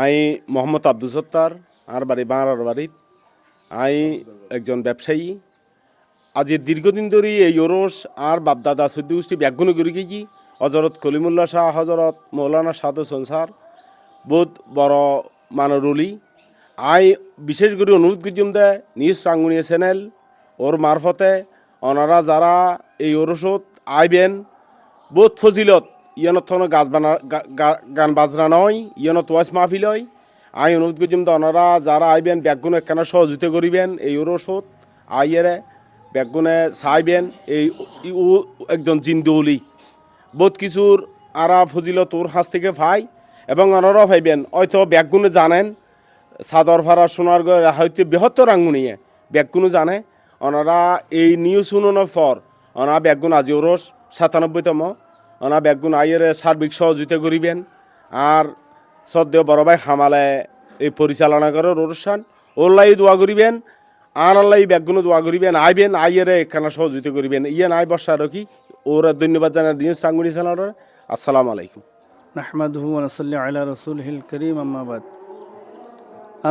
I Mohammad Abdul Sattar আর বাড়ি বাংলার বাড়ি আই একজন ব্যবসায়ী। আজ দীর্ঘদিন ধরে এই ওরস আর বাপদাদা সদ্য গোষ্ঠী ব্যাগুণ করে গেছি। হজরত কলিমুল্লা শাহ, হজরত মৌলানা সাদ সংসার বহুত বড় মানরুলি আই বিশেষ করে অনুরোধ করছিলাম দে নিউজ রাঙ্গুনিয়া চ্যানেল, ওর মারফতে ওনারা যারা এই ওরসত আইবেন, বহুত ফজিলত ইয়নত থন গাছ বানা গান বাজনা নয়, ইয়নত ওয়াইস মাহফিল হয়। আই অনুরোধ করছিলাম তো ওনারা যারা আইবেন ব্যাগুণ একখানা সহযোগিতা করিবেন, এই ওরসত আইয়েরে ব্যাগুনে চাইবেন এই ও একজন জিন্দৌলি বহুত কিছুর আরা ফজিলত ওর হাঁস থেকে পাই এবং ওনারাও ভাইবেন, হয়তো ব্যাগগুলো জানেন, সাদর ফারা সোনার গড় হয়তো বৃহত্তর আঙ্গুনিয়ে ব্যাগগুলো জানে। ওনারা এই নিউজ শুনানোর পর ওনা ব্যাগগুণ আজি ওরস সাতানব্বইতম ওনা ব্যাগগুণ আইয়ের সার্বিক সহযোগিতা করিবেন। আর সদ্য বড় ভাই হামালে এই পরিচালনা করে অনুষ্ঠান। ওল্লাই দোয়া করিবেন, আর আল্লাহ ব্যাগগুলো দোয়া করিবেন। আইবেন, আইয়ের এখানে সহযোগিতা করিবেন। ইয়ে নাই বর্ষা রকি ওরা ধন্যবাদ জানাই নিউজ টাঙ্গুনি চ্যানেলের আসসালামু আলাইকুম। নাহমাদহু ওনসল্লি আলা রসুলহিল করিম আম্মাবাদ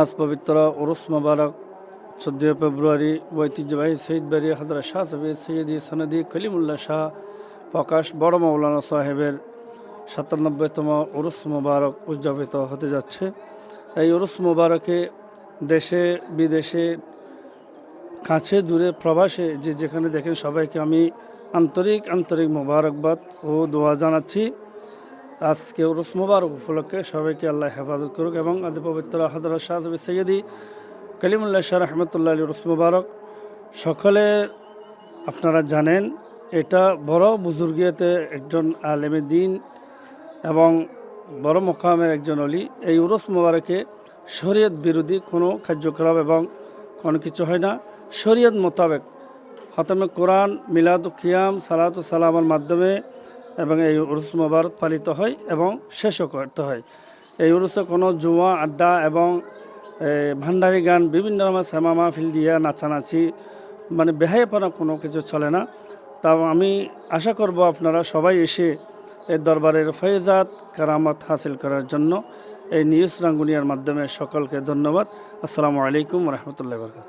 আজ পবিত্র ওরস মোবারক, চোদ্দোই ফেব্রুয়ারি ঐতিহ্যবাহী শহীদ বাড়ি হজরত শাহ সফি সৈয়দি সনদি কলিমুল্লাহ শাহ প্রকাশ বড় মৌলানা সাহেবের সাতানব্বইতম ওরস মোবারক উদযাপিত হতে যাচ্ছে। এই ওরস মোবারকে দেশে, বিদেশে, কাছে, দূরে, প্রবাসে যে যেখানে দেখেন সবাইকে আমি আন্তরিক আন্তরিক মোবারকবাদ ও দোয়া জানাচ্ছি। আজকে উরুস মুবারক উপলক্ষে সবাইকে আল্লাহ হেফাজত করুক এবং আদি পবিত্র হজরত শাহ সৈয়দি কলিমুল্লাহ শাহ রহমতুল্লাহ আলী উরুস মুবারক সকলে আপনারা জানেন এটা বড় বুজুর্গিয়াতে একজন আলেমে দিন এবং বড় মোকামের একজন অলি। এই উরুস মোবারকে শরীয়ত বিরোধী কোনো কার্যকলাপ এবং কোনো কিছু হয় না। শরীয়ত মোতাবেক খতমে কোরআন, মিলাদ কিয়াম, সালাত সালামের মাধ্যমে এবং এই উরুস মোবারক পালিত হয় এবং শেষও করতে হয়। এই উরুসে কোনো জুয়া আড্ডা এবং ভান্ডারি গান, বিভিন্ন রকমের শ্যামা মাহফিল দিয়া নাচানাচি মানে বেহাইপনা কোনো কিছু চলে না। তা আমি আশা করব আপনারা সবাই এসে এই দরবারের ফয়েজাত কারামত হাসিল করার জন্য এই নিউজ রাঙ্গুনিয়ার মাধ্যমে সকলকে ধন্যবাদ। আসসালামু আলাইকুম রহমতুল্লাহ বরকাত